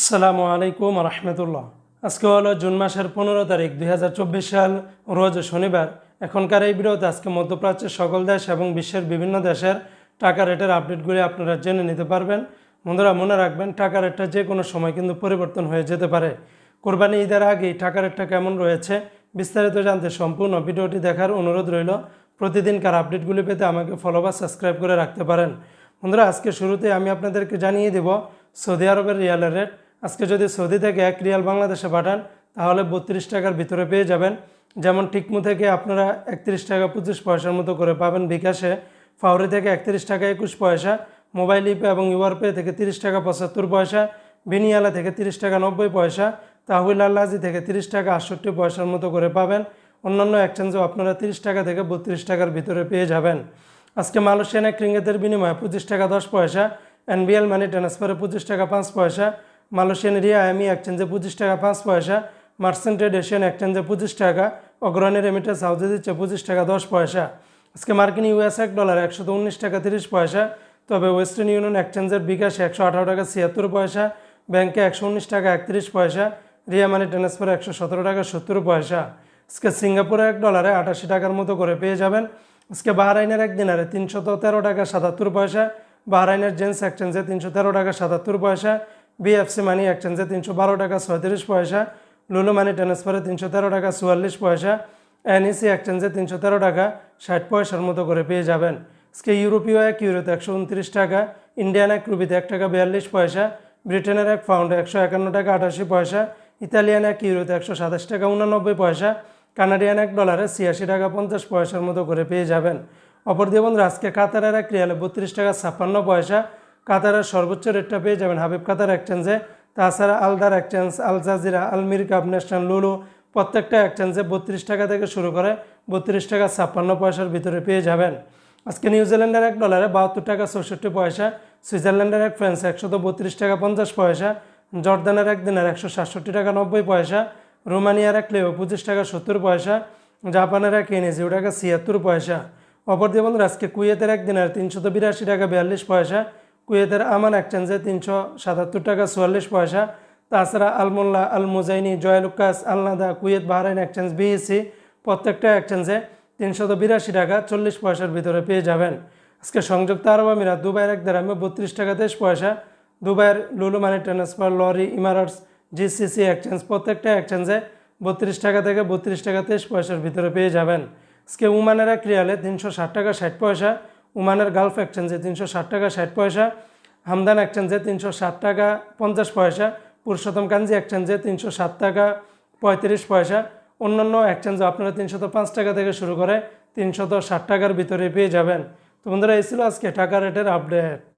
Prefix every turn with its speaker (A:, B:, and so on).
A: আসসালামু আলাইকুম রহমতুল্লাহ। আজকে হলো জুন মাসের পনেরো তারিখ, দুই হাজার চব্বিশ সাল, রোজ শনিবার। এখনকার এই ভিডিওতে আজকে মধ্যপ্রাচ্যের সকল দেশ এবং বিশ্বের বিভিন্ন দেশের টাকা রেটের আপডেটগুলি আপনারা জেনে নিতে পারবেন। বন্ধুরা, মনে রাখবেন, টাকা রেটটা যে কোনো সময় কিন্তু পরিবর্তন হয়ে যেতে পারে। কোরবানি ঈদের আগেই টাকা রেটটা কেমন রয়েছে বিস্তারিত জানতে সম্পূর্ণ ভিডিওটি দেখার অনুরোধ রইল। প্রতিদিনকার আপডেটগুলি পেতে আমাকে ফলো বা সাবস্ক্রাইব করে রাখতে পারেন। বন্ধুরা, আজকে শুরুতে আমি আপনাদেরকে জানিয়ে দেব, সৌদি আরবের রিয়ালের রেট আজকে যদি সৌদি থেকে এক রিয়াল বাংলাদেশে পাঠান, তাহলে বত্রিশ টাকার ভিতরে পেয়ে যাবেন। যেমন টিকমু থেকে আপনারা একত্রিশ টাকা পঁচিশ পয়সার মতো করে পাবেন বিকাশে। ফাউরি থেকে একত্রিশ টাকা একুশ পয়সা, মোবাইল ইপে এবং ইউআরপে থেকে তিরিশ টাকা পঁচাত্তর পয়সা বিনিয়ালা থেকে তিরিশ টাকা নব্বই পয়সা তাহুল আল্লাজি থেকে তিরিশ টাকা আটষট্টি পয়সার মতো করে পাবেন। অন্যান্য এক্সচেঞ্জেও আপনারা তিরিশ টাকা থেকে বত্রিশ টাকার ভিতরে পেয়ে যাবেন। আজকে মালয়েশিয়ান এক রিঙ্গেতের বিনিময়ে পঁচিশ টাকা দশ পয়সা, এনবিএল মানি ট্রান্সফারে পঁচিশ টাকা পাঁচ পয়সা মালয়েশিয়ান রিয়া এমি এক্সচেঞ্জে পঁচিশ টাকা পাঁচ পয়সা। মার্সেন্টেড এশিয়ান এক্সচেঞ্জে পঁচিশ টাকা। অগ্রণী রেমিটেন্স হাউসে দিচ্ছে পঁচিশ টাকা দশ পয়সা। আজকে মার্কিন ইউএস এক ডলার একশো উনিশ টাকা তিরিশ পয়সা। তবে ওয়েস্টার্ন ইউনিয়ন এক্সচেঞ্জের বিকাশ একশো আঠারো টাকা ছিয়াত্তর পয়সা। ব্যাংকে একশো উনিশ টাকা একত্রিশ পয়সা। রিয়া মানি ট্রান্সফার একশো সতেরো টাকা সত্তর পয়সা। আজকে সিঙ্গাপুরে এক ডলারে আটাশি টাকার মতো করে পেয়ে যাবেন। আজকে বাহরাইনের এক দিনারে তিনশত তেরো টাকা সাতাত্তর পয়সা। বাহরাইনের জেন্স এক্সচেঞ্জে তিনশো তেরো টাকা সাতাত্তর পয়সা। বিএফসি মানি এক্সচেঞ্জে তিনশো বারো টাকা ছয়ত্রিশ পয়সা লুলু মানি ট্রান্সফারে তিনশো তেরো টাকা চুয়াল্লিশ পয়সা এনইসি এক্সচেঞ্জে তিনশো তেরো টাকা ষাট পয়সার মতো করে পেয়ে যাবেন। আজকে ইউরোপীয় এক ইউরোতে একশো উনত্রিশ টাকা, ইন্ডিয়ান এক রুবিতে এক টাকা বিয়াল্লিশ পয়সা, ব্রিটেনের এক পাউন্ডে একশো একান্ন টাকা আটাশি পয়সা, ইতালিয়ান এক ইউরোতে একশো সাতাশ টাকা উনানব্বই পয়সা, কানাডিয়ান এক ডলারে ছিয়াশি টাকা পঞ্চাশ পয়সার মতো করে পেয়ে যাবেন। অপর দিয়ে বন্ধুরা, আজকে কাতারের এক রিয়ালে বত্রিশ টাকা ছাপ্পান্ন পয়সা কাতারের সর্বোচ্চ রেটটা পেয়ে যাবেন হাবিব কাতার এক্সচেঞ্জে। তাছাড়া আলদার এক্সচেঞ্জ, আল জাজিরা কাপ ন্যাশনাল লুলু প্রত্যেকটা এক্সচেঞ্জে বত্রিশ টাকা থেকে শুরু করে বত্রিশ টাকা ছাপ্পান্ন পয়সার ভিতরে পেয়ে যাবেন। আজকে নিউজিল্যান্ডের এক ডলারে বাহাত্তর টাকা চৌষট্টি পয়সা, সুইজারল্যান্ডের এক ফ্রান্স একশত বত্রিশ টাকা পঞ্চাশ পয়সা, জর্দানের এক দিনের একশো সাতষট্টি টাকা নব্বই পয়সা, রোমানিয়ার এক লেও পঁচিশ টাকা সত্তর পয়সা, জাপানের এক এনেজিও টাকা ছিয়াত্তর পয়সা। অপর দিয়ে বন্ধুরা, আজকে কুয়েতের এক দিনের তিনশত বিরাশি টাকা বিয়াল্লিশ পয়সা কুয়েতের আমান এক্সচেঞ্জে তিনশো সাতাত্তর টাকা চুয়াল্লিশ পয়সা। তাছাড়া Al Mulla Al Muzaini Joyalukkas, আলনাদা, Kuwait Bahrain exchange BSC প্রত্যেকটা এক্সচেঞ্জে তিনশত বিরাশি টাকা চল্লিশ পয়সার ভিতরে পেয়ে যাবেন। আজকে সংযুক্ত আরব আমিরাত দুবাইয়ের এক দেরামে বত্রিশ টাকা তেইশ পয়সা। দুবাইয়ের লুলু মানি ট্রান্সফার, লরি, ইমারাটস জিসিসি এক্সচেঞ্জ প্রত্যেকটা এক্সচেঞ্জে বত্রিশ টাকা থেকে বত্রিশ টাকা তেইশ পয়সার ভিতরে পেয়ে যাবেন। আজকে উমানের এক রিয়ালে তিনশো ষাট টাকা ষাট পয়সা। উমানের গালফ এক্সচেঞ্জে তিনশো ষাট টাকা, ষাট পয়সা। হামদান এক্সচেঞ্জে তিনশো ষাট টাকা, পঞ্চাশ পয়সা। পুরুষোত্তম কাঞ্জি এক্সচেঞ্জে তিনশো ষাট টাকা, পঁয়ত্রিশ পয়সা। অন্যান্য এক্সচেঞ্জে আপনারা তিনশত পাঁচ টাকা থেকে শুরু করে তিনশত ষাট টাকার ভিতরে পেয়ে যাবেন। তো বন্ধুরা, এই ছিল আজকে টাকা রেটের আপডেট